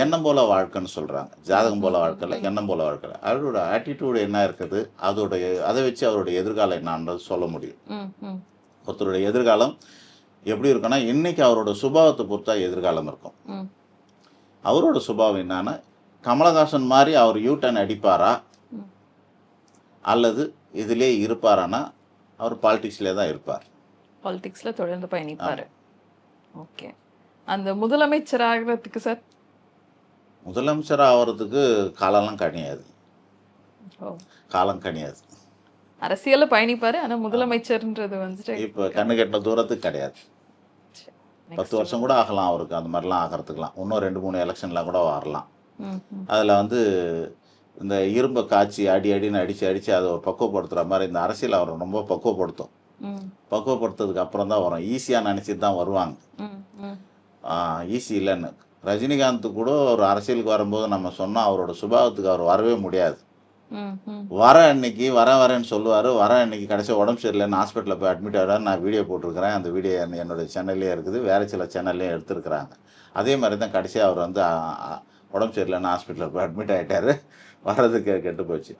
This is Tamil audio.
எண்ணம் போல வாழ்க்கைன்னு சொல்கிறாங்க ஜாதகம் போல வாழ்க்கையில் எண்ணம் போல வாழ்க்கையில். அவரோட ஆட்டிடியூடு என்ன இருக்குது? அதோடைய அதை வச்சு அவருடைய எதிர்காலம் என்னன்றது சொல்ல முடியும். ஒருத்தருடைய எதிர்காலம் எப்படி இருக்குன்னா இன்னைக்கு அவரோட சுபாவத்தை பொறுத்தா எதிர்காலம் இருக்கும். அவரோட சுபாவம் என்னன்னா கமலஹாசன் மாதிரி அவர் யூ டர்ன் அடிப்பாரா. அல்லது இதிலே இருப்பாரானா அவர் பாலிடிக்ஸ்லேயே தான் இருப்பார். பாலிடிக்ஸ்ல தொடர்ந்து பயணிப்பாரு. ஓகே அந்த முதலமைச்சர் ஆகிறதுக்கு சார் முதலமைச்சர் ஆகிறதுக்கு காலம்லாம் கணியாது. காலம் கணியாது. அரசியல்ல பயணிப்பாரு ஆனா முதலமைச்சர்ன்றது வந்துட்டு இப்போ கண்ணு கெட்டின தூரத்துக்கு கிடையாது. பத்து வருஷம் கூட ஆகலாம் அவருக்கு அந்த மாதிரிலாம் ஆகிறதுக்குலாம். இன்னும் ரெண்டு மூணு எலெக்ஷன்லாம் கூட வரலாம். அதில் வந்து இந்த இரும்பை காய்ச்சி அடி அடின்னு அடித்து அடித்து அதை ஒரு பக்குவப்படுத்துகிற மாதிரி இந்த அரசியல் அவரை ரொம்ப பக்குவப்படுத்தும். பக்குவப்படுத்துறதுக்கு அப்புறம் தான் வரும். ஈஸியாக நினச்சிட்டு தான் வருவாங்க. ஈஸி இல்லைன்னு. ரஜினிகாந்த் கூட ஒரு அரசியலுக்கு வரும்போது நம்ம சொன்னால் அவரோட சுபாவத்துக்கு அவர் வரவே முடியாது. வர அன்னைக்கு வர வரேன்னு சொல்லுவார். வர அன்னைக்கு கடைசி உடம்பு சரியில்லைன்னு ஹாஸ்பிட்டலில் போய் அட்மிட் ஆகிறார் நான் வீடியோ போட்டிருக்கிறேன். அந்த வீடியோ என் என்னோட சேனல்லே இருக்குது. வேறு சில சேனல்லையும் எடுத்திருக்கிறாங்க. அதே மாதிரி தான் கடைசியாக அவர் வந்து உடம்பு சரியில்லைன்னு ஹாஸ்பிட்டலில் போய் அட்மிட் ஆகிட்டாரு வர்றதுக்கு கெட்டு போச்சு.